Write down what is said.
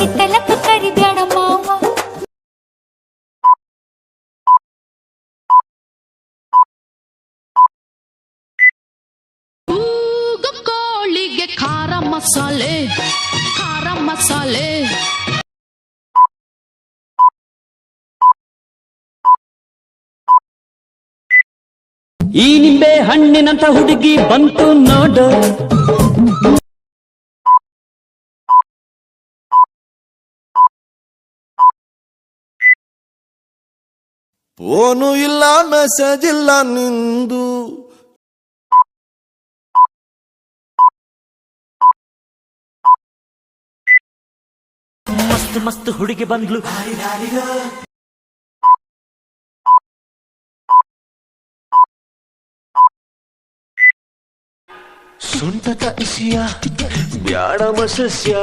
ಹಿತ್ತಲಕ್ಕ ಕರಿಬ್ಯಾಡ ಮಾವ. ಕೋಳಿಗೆ ಖಾರ ಮಸಾಲೆ ಖಾರ ಮಸಾಲೆ. ಈ ನಿಂಬೆ ಹಣ್ಣಿನಂತ ಹುಡುಗಿ ಬಂತು ನೋಡು. ಫೋನು ಇಲ್ಲ ಮೆಸೇಜ್ ಇಲ್ಲ ನಿಂದು. ಮಸ್ತ್ ಮಸ್ತ್ ಹುಡುಗಿ ಬಂದ್ಲು. ಸುಂಟತ ಇಸಿಯ ಬ್ಯಾಡ ಮಸಸ್ಯ